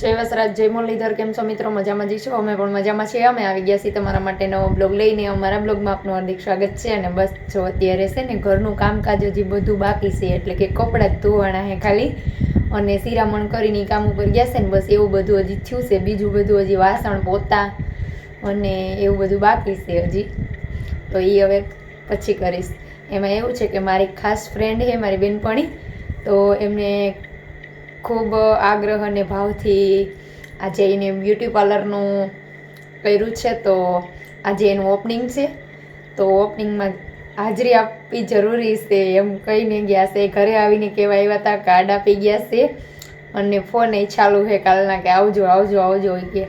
જય વસરાજ જય મુરલીધર, કેમ છો મિત્રો? મજામાં જઈશું અમે પણ મજામાં છીએ. અમે આવી ગયા છીએ તમારા માટે નવો બ્લોગ લઈને. અમારા બ્લોગમાં આપનું હાર્દિક સ્વાગત છે અને બસ જો અત્યારે છે ને ઘરનું કામકાજ હજી બધું બાકી છે, એટલે કે કપડાં ધોવાના હે ખાલી. અને સિરામણ કરીને કામ ઉપર ગયા છે ને, બસ એવું બધું હજી થયું છે. બીજું બધું હજી વાસણ, પોતા અને એવું બધું બાકી છે હજી. તો એ હવે પછી કરીશ. એમાં એવું છે કે મારી ખાસ ફ્રેન્ડ છે, મારી બેનપણી. તો એમને ખૂબ આગ્રહ અને ભાવથી આજે એને બ્યુટી પાર્લરનું કર્યું છે. તો આજે એનું ઓપનિંગ છે. તો ઓપનિંગમાં હાજરી આપવી જરૂરી છે એમ કહીને ગયા છે. ઘરે આવીને કહેવા આવ્યા હતા કાર્ડ આપી ગયા છે. અને ફોન એ ચાલુ છે કાલના કે આવજો આવજો આવજો કે.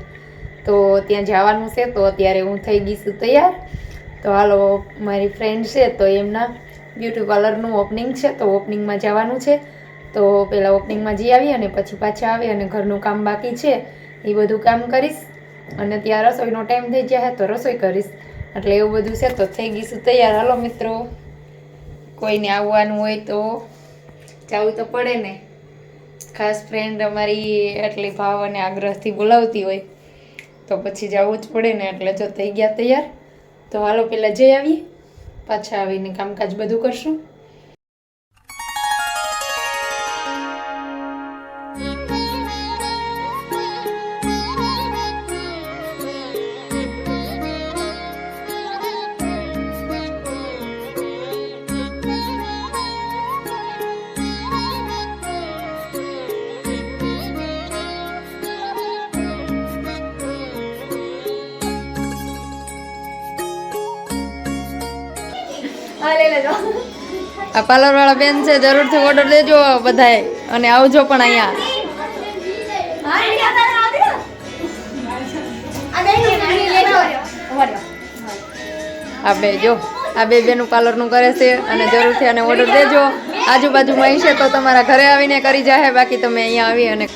તો ત્યાં જવાનું છે. તો અત્યારે હું થઈ ગઈ છું તૈયાર. તો હાલો, મારી ફ્રેન્ડ છે તો એમના બ્યુટી પાર્લરનું ઓપનિંગ છે. તો ઓપનિંગમાં જવાનું છે. તો પહેલાં ઓપનિંગમાં જઈ આવી અને પછી પાછા આવી અને ઘરનું કામ બાકી છે, એ બધું કામ કરીશ. અને ત્યાં રસોઈનો ટાઈમ થઈ ગયા તો રસોઈ કરીશ. એટલે એવું બધું છે તો થઈ ગઈશું તૈયાર. હાલો મિત્રો, કોઈને આવવાનું હોય તો જવું તો પડે ને. ખાસ ફ્રેન્ડ અમારી એટલી ભાવ અને આગ્રહથી બોલાવતી હોય તો પછી જવું જ પડે ને, એટલે જો થઈ ગયા તૈયાર. તો હાલો પહેલાં જઈ આવીએ, પાછા આવીને કામકાજ બધું કરશું. આ પાર્લર વાળા બેન છે જરૂરથી ઓર્ડર દેજો બધાએ. અને આવજો પણ અહીંયા. આ બે જો. આ બે બેનું પાર્લરનું કરે છે અને જરૂરથી આને ઓર્ડર દેજો. આજુબાજુમાં હશે તો તમારા ઘરે આવીને કરી જાહે. બાકી તમે અહીંયા આવી અને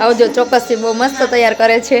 આવજો. ચોક્કસથી બહુ મસ્ત તૈયાર કરે છે.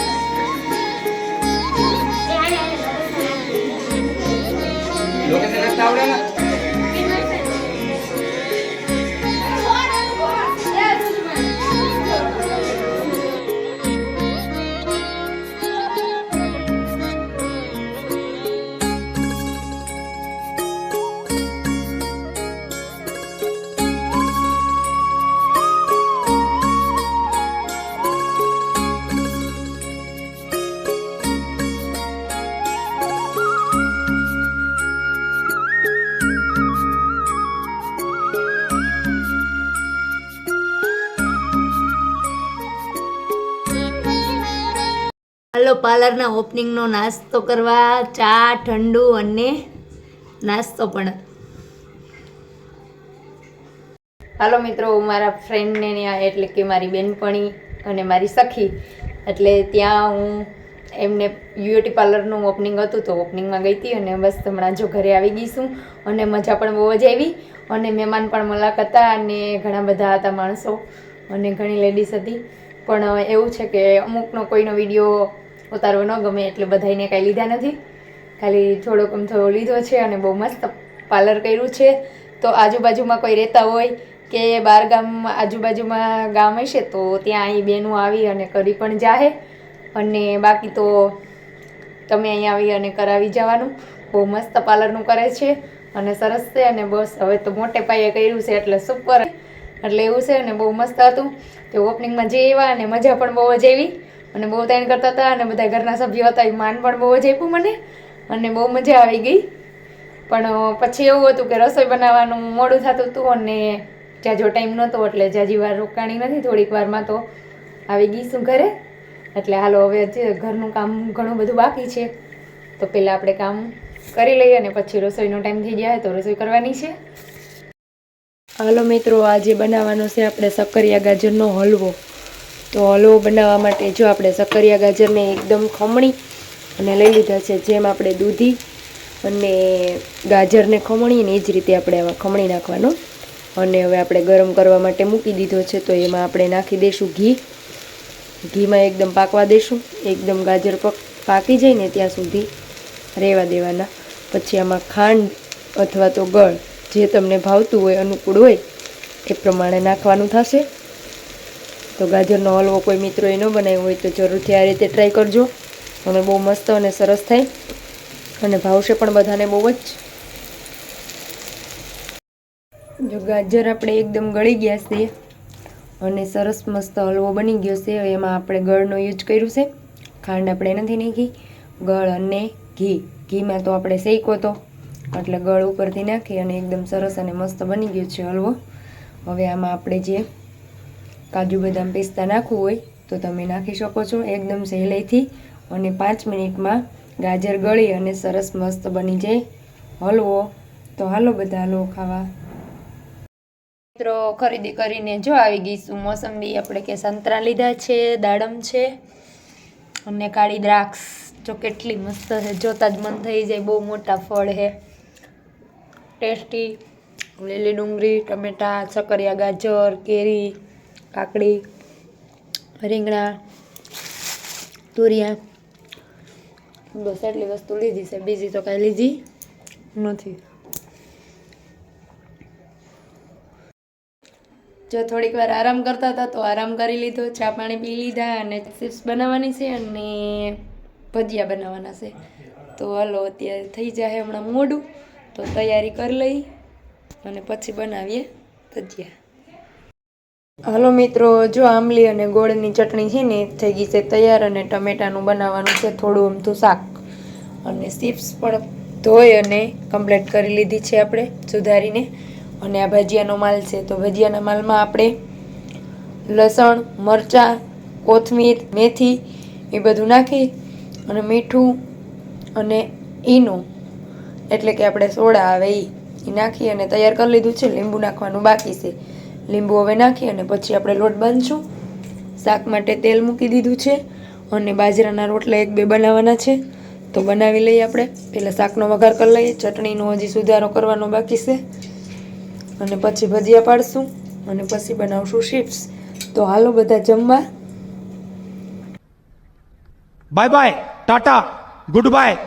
Lo que se restaura પાર્લરના ઓપનિંગનો નાસ્તો કરવા, ચા, ઠંડુ અને નાસ્તો પણ. હાલો મિત્રો, હું મારા ફ્રેન્ડને ત્યાં, એટલે કે મારી બેનપણી અને મારી સખી, એટલે ત્યાં હું એમને બ્યુટી પાર્લરનું ઓપનિંગ હતું, તો ઓપનિંગમાં ગઈ હતી અને બસ હમણાં જો ઘરે આવી ગઈ છું અને મજા પણ બહુ જ આવી અને મહેમાન પણ મુલાકાત હતા અને ઘણા બધા હતા માણસો અને ઘણી લેડીઝ હતી. પણ એવું છે કે અમુકનો કોઈનો વીડિયો ઉતારવો ન ગમે એટલે બધાને કાંઈ લીધા નથી. ખાલી થોડોક અમથો લીધો છે અને બહુ મસ્ત પાર્લર કર્યું છે. તો આજુબાજુમાં કોઈ રહેતા હોય કે બાર ગામમાં આજુબાજુમાં ગામ હશે તો ત્યાં અહીં બેનું આવી અને કરી પણ જાહે. અને બાકી તો તમે અહીંયા આવી અને કરાવી જવાનું. બહુ મસ્ત પાર્લરનું કરે છે અને સરસ છે અને બસ હવે તો મોટે પાયે કર્યું છે એટલે સુપર એટલે એવું છે અને બહુ મસ્ત હતું. તે ઓપનિંગમાં જે એવા અને મજા પણ બહુ જ આવી. અને બહુ તાણ કરતા હતા અને બધા ઘરના સભ્યો હતા, એ માન પણ બહુ જ આપ્યું મને. અને બહુ મજા આવી ગઈ. પણ પછી એવું હતું કે રસોઈ બનાવવાનું મોડું થતું હતું અને જાજો ટાઈમ નહોતો એટલે જાજી વાર રોકાણી નથી, થોડીક વારમાં તો આવી ગઈ શું ઘરે. એટલે હાલો હવે ઘરનું કામ ઘણું બધું બાકી છે, તો પહેલાં આપણે કામ કરી લઈએ અને પછી રસોઈનો ટાઈમ થઈ જાય તો રસોઈ કરવાની છે. હાલો મિત્રો, આજે બનાવવાનો છે આપણે સક્કરિયા ગાજરનો હલવો. તો હલવો બનાવવા માટે જો આપણે સક્કરિયા ગાજરને એકદમ ખમણી અને લઈ લીધા છે, જેમ આપણે દૂધી અને ગાજરને ખમણીને એ જ રીતે આપણે આમાં ખમણી નાખવાનો. અને હવે આપણે ગરમ કરવા માટે મૂકી દીધો છે, તો એમાં આપણે નાખી દઈશું ઘી. ઘીમાં એકદમ પાકવા દઈશું એકદમ ગાજર પક પાકી જાય ને ત્યાં સુધી રહેવા દેવાના. પછી આમાં ખાંડ અથવા તો ગળ જે તમને ભાવતું હોય, અનુકૂળ હોય, એ પ્રમાણે નાખવાનું થશે. તો ગાજરનો હલવો કોઈ મિત્રોએ ન બનાવ્યો હોય તો જરૂરથી આ રીતે ટ્રાય કરજો. અને બહુ મસ્ત અને સરસ થાય. અને ભાવશે પણ બધાને બહુ જ. જો ગાજર આપણે એકદમ ગળી ગયા છે અને સરસ મસ્ત હલવો બની ગયો છે. એમાં આપણે ગળનો યુઝ કર્યું છે. ખાંડ આપણે નથી નાખી. ગળ અને ઘી. ઘીમાં તો આપણે શેકો તો. એટલે ગળ ઉપરથી નાખી અને એકદમ સરસ અને મસ્ત બની ગયો છે હલવો. હવે આમાં આપણે જે કાજુ બદામ પિસ્તા નાખવું હોય તો તમે નાખી શકો છો એકદમ સહેલાઈથી અને પાંચ મિનિટમાં ગાજર ગળી અને સરસ મસ્ત બની જાય. હલવો. તો હાલો બધા હલવો ખાવા. મિત્રો, ખરીદી કરીને જો આવી ગઈશું મોસંબી. આપણે કે સંતરા લીધા છે, દાડમ છે અને કાળી દ્રાક્ષ. જો કેટલી મસ્ત છે. જોતા જ મન થઈ જાય, બહુ મોટા ફળ છે. ટેસ્ટી લીલી ડુંગળી, ટમેટા, સકરિયા, ગાજર, કેરી. કાકડી, રીંગણા, તુરિયા. બસ એટલી વસ્તુ લીધી છે. બીજી તો કાંઈ લીધી નથી. જો થોડીક વાર આરામ કરતા હતા તો આરામ કરી લીધો. ચા પાણી પી લીધા અને ચિપ્સ બનાવવાની છે અને ભજીયા બનાવવાના છે. તો હાલો, અત્યારે થઈ જાય હમણાં મોડું. તો તૈયારી કરી લઈ અને પછી બનાવીએ ભજીયા. હાલો મિત્રો, જો આંબલી અને ગોળની ચટણી છે ને થઈ ગઈ છે તૈયાર અને ટમેટાનું બનાવવાનું છે થોડું અમથું શાક. અને ચિપ્સ પણ ધોઈ અને કમ્પ્લીટ કરી લીધી છે આપણે, સુધારીને. અને આ ભજીયાનો માલ છે, તો ભજીયાના માલમાં આપણે લસણ, મરચાં, કોથમીર, મેથી, એ બધું નાખી અને મીઠું અને ઈનું, એટલે કે આપણે સોડા આવે એ નાખી અને તૈયાર કરી લીધું છે, લીંબુ નાખવાનું બાકી છે. લીંબુ હવે નાખી અને પછી આપણે લોટ બાંધશું. શાક માટે તેલ મૂકી દીધું છે અને બાજરાના રોટલા એક બે બનાવવાના છે. તો બનાવી લઈએ આપણે. પહેલાં શાકનો વઘાર કરી લઈએ. ચટણીનો હજી સુધારો કરવાનો બાકી છે. અને પછી ભજીયા પાડશું અને પછી બનાવશું શિપ્સ તો હાલો બધા જમવા. Bye bye ta-ta goodbye